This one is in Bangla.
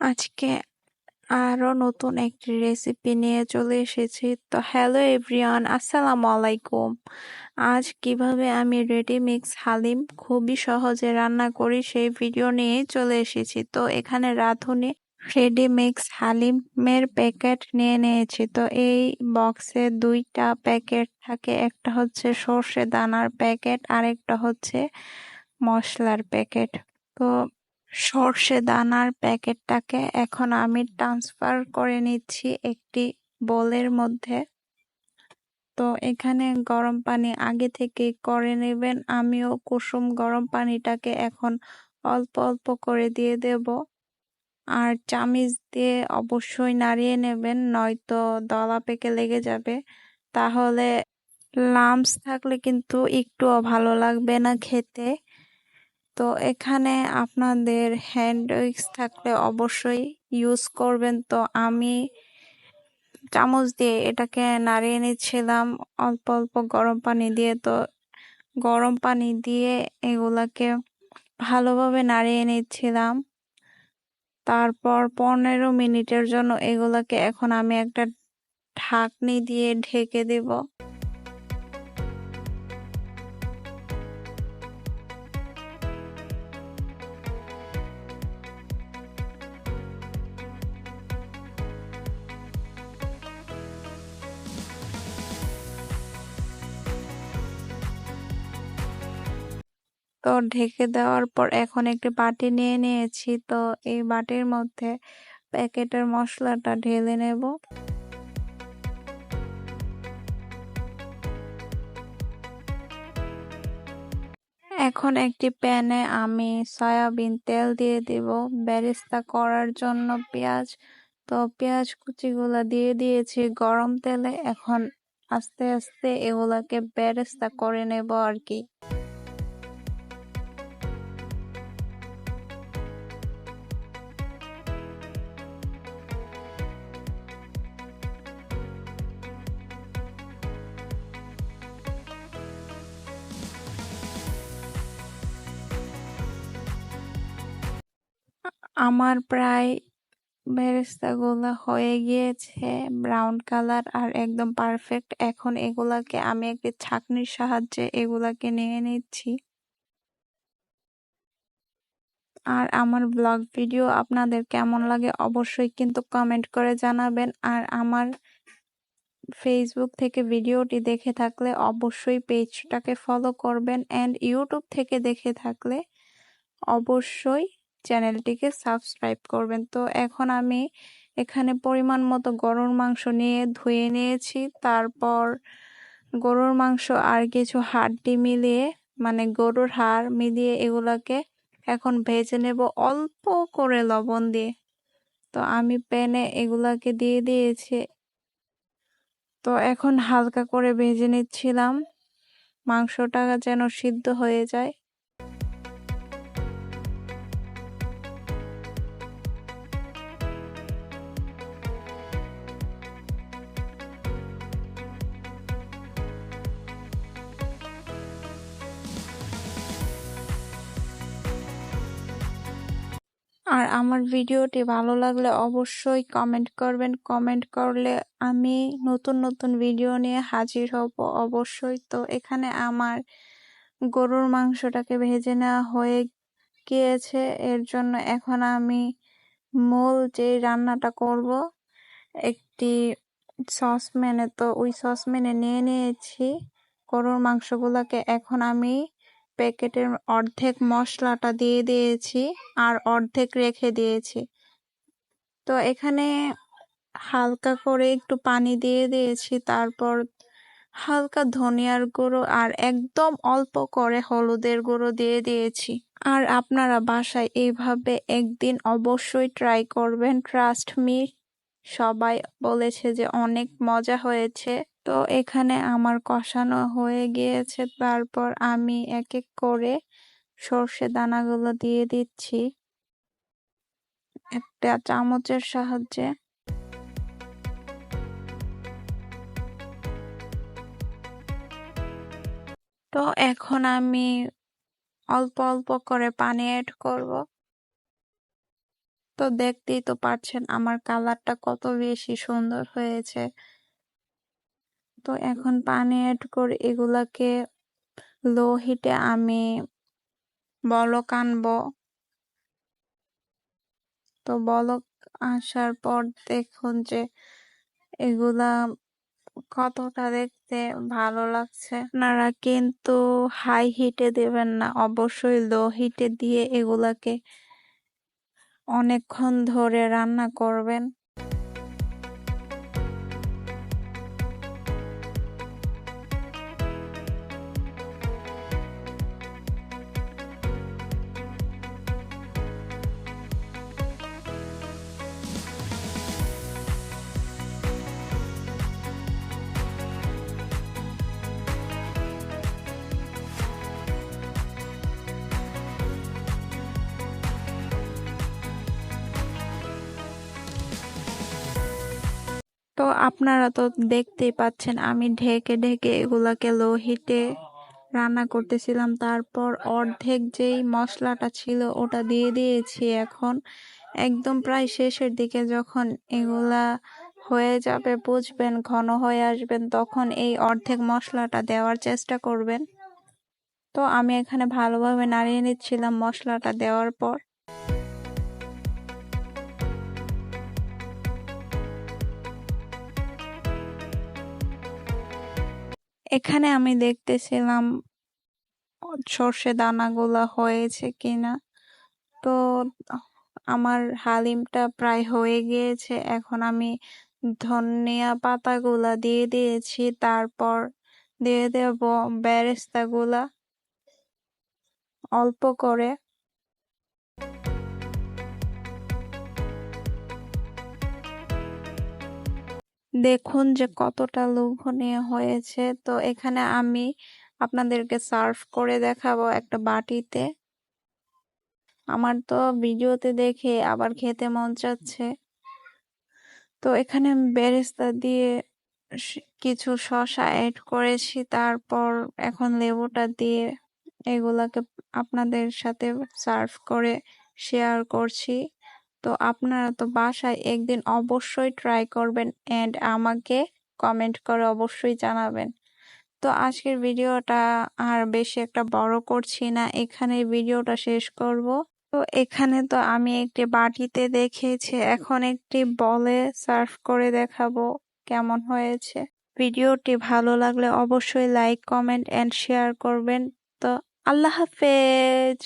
আজকে আরও নতুন একটি রেসিপি নিয়ে চলে এসেছি। তো হ্যালো এভরিওয়ান আসসালামু আলাইকুম। আজ কীভাবে আমি রেডি মিক্স হালিম খুবই সহজে রান্না করি সেই ভিডিও নিয়ে চলে এসেছি। তো এখানে রাঁধুনি রেডি মিক্স হালিমের প্যাকেট নিয়ে নিয়েছি। তো এই বক্সে দুইটা প্যাকেট থাকে, একটা হচ্ছে সর্ষে দানার প্যাকেট আরেকটা হচ্ছে মশলার প্যাকেট তো সর্ষে দানার প্যাকেটটাকে এখন আমি ট্রান্সফার করে নিচ্ছি একটি বোলের মধ্যে। তো এখানে গরম পানি আগে থেকে করে নেবেন। আমিও কুসুম গরম পানিটাকে এখন অল্প অল্প করে দিয়ে দেব। আর চামিচ দিয়ে অবশ্যই নাড়িয়ে নেবেন, নয়তো দলা পেকে লেগে যাবে। তাহলে লামস থাকলে কিন্তু একটুও ভালো লাগবে না খেতে। তো এখানে আপনাদের হ্যান্ড উইক্স থাকলে অবশ্যই ইউজ করবেন। তো আমি চামচ দিয়ে এটাকে নাড়িয়ে নিচ্ছিলাম অল্প অল্প গরম পানি দিয়ে। তো গরম পানি দিয়ে এগুলাকে ভালোভাবে নাড়িয়ে নিচ্ছিলাম। তারপর পনেরো মিনিটের জন্য এগুলাকে এখন আমি একটা ঢাকনি দিয়ে ঢেকে দেব। তো ঢেকে দেওয়ার পর এখন একটি বাটি নিয়ে নিয়েছি। তো এই বাটির মধ্যে প্যাকেটের মশলাটা ঢেলে নেব। এখন একটি প্যানে আমি সয়াবিন তেল দিয়ে দিব। ব্যারিস্তা করার জন্য পেঁয়াজ। তো পেঁয়াজ কুচিগুলো দিয়ে দিয়েছি গরম তেলে। এখন আস্তে আস্তে এগুলাকে ব্যারেস্তা করে নেব আর কি। আমার প্রায় বেরেস্তাগুলো হয়ে গিয়েছে ব্রাউন কালার আর একদম পারফেক্ট এখন এগুলাকে আমি একটি ছাকনির সাহায্যে এগুলাকে নিয়ে নিচ্ছি। আর আমার ব্লগ ভিডিও আপনাদের কেমন লাগে অবশ্যই কিন্তু কমেন্ট করে জানাবেন। আর আমার ফেসবুক থেকে ভিডিওটি দেখে থাকলে অবশ্যই পেজটাকে ফলো করবেন অ্যান্ড ইউটিউব থেকে দেখে থাকলে অবশ্যই চ্যানেলটিকে সাবস্ক্রাইব করবেন। তো এখন আমি এখানে পরিমাণ মতো গরুর মাংস নিয়ে ধুয়ে নিয়েছি। তারপর গরুর মাংস আর কিছু হাড্ডি মিলিয়ে মানে গরুর হাড় মিলিয়ে এগুলাকে এখন ভেজে নেব অল্প করে লবণ দিয়ে। তো আমি প্যানে এগুলাকে দিয়ে দিয়েছি। তো এখন হালকা করে ভেজে নিচ্ছিলাম। মাংসটা যেন সিদ্ধ হয়ে যায়। আর আমার ভিডিওটি ভালো লাগলে অবশ্যই কমেন্ট করবেন। কমেন্ট করলে আমি নতুন নতুন ভিডিও নিয়ে হাজির হব অবশ্যই। তো এখানে আমার গরুর মাংসটাকে ভেজে নেওয়া হয়ে গিয়েছে। এর জন্য এখন আমি মূল যে রান্নাটা করব, একটি সসম্যানে তো ওই সসম্যানে নিয়ে নিয়েছি। গরুর মাংসগুলোকে এখন আমি প্যাকেটের অর্ধেক মশলাটা দিয়ে দিয়েছি আর অর্ধেক রেখে দিয়েছি। তো এখানে হালকা করে একটু পানি দিয়ে দিয়েছি, তারপর হালকা ধনিয়ার গুঁড়ো আর একদম অল্প করে হলুদের গুঁড়ো দিয়ে দিয়েছি। আর আপনারা বাসায় এইভাবে একদিন অবশ্যই ট্রাই করবেন, ট্রাস্ট মি। সবাই বলেছে যে অনেক মজা হয়েছে। তো এখানে আমার কষানো হয়ে গিয়েছে। তারপর আমি এক এক করে সর্ষে দানাগুলো দিয়ে দিচ্ছি। একটা চামচের সাহায্যে। তো এখন আমি অল্প অল্প করে পানি অ্যাড করব। তো দেখতেই তো পারছেন আমার কালারটা কত বেশি সুন্দর হয়েছে। তো এখন পানি অ্যাড করে এগুলাকে লো হিটে আমি বলক আনব। তো বলক আসার পর দেখুন যে এগুলা কতটা দেখতে ভালো লাগছে। আপনারা কিন্তু হাই হিটে দেবেন না, অবশ্যই লো হিটে দিয়ে এগুলাকে অনেকক্ষণ ধরে রান্না করবেন। তো আপনারা তো দেখতেই পাচ্ছেন, আমি ঢেকে ঢেকে এগুলাকে লো হিটে রান্না করতেছিলাম। তারপর অর্ধেক যেই মশলাটা ছিল ওটা দিয়ে দিয়েছি এখন। একদম প্রায় শেষের দিকে যখন এগুলা হয়ে যাবে, বুঝবেন, ঘন হয়ে আসবেন, তখন এই অর্ধেক মশলাটা দেওয়ার চেষ্টা করবেন। তো আমি এখানে ভালোভাবে নাড়িয়ে নিচ্ছিলাম মশলাটা দেওয়ার পর। এখানে আমি দেখতেছিলাম, সর্ষে দানাগুলা হয়েছে কিনা। তো আমার হালিমটা প্রায় হয়ে গিয়েছে। এখন আমি ধনিয়া পাতাগুলা দিয়ে দিয়েছি, তারপর দিয়ে দেব বেরেস্তাগুলা অল্প করে। দেখুন যে কতটা লোভনীয় হয়েছে। তো এখানে আমি আপনাদেরকে সার্ভ করে দেখাবো একটা বাটিতে। আমার তো ভিডিওতে দেখে আবার খেতে মন চাচ্ছে। তো এখানে বেরেস্তা দিয়ে কিছু শশা অ্যাড করেছি। তারপর এখন লেবুটা দিয়ে এগুলাকে আপনাদের সাথে সার্ভ করে শেয়ার করছি। তো আপনারা তো বাসায় একদিন অবশ্যই ট্রাই করবেন অ্যান্ড আমাকে কমেন্ট করে অবশ্যই জানাবেন। তো আজকের ভিডিওটা আর বেশি একটা বড় করছি না এখানে ভিডিওটা শেষ করব। তো এখানে তো আমি একটি বাটিতে দেখেছি, এখন একটি বলে সার্ভ করে দেখাবো কেমন হয়েছে। ভিডিওটি ভালো লাগলে অবশ্যই লাইক কমেন্ট অ্যান্ড শেয়ার করবেন। তো আল্লাহ হাফেজ!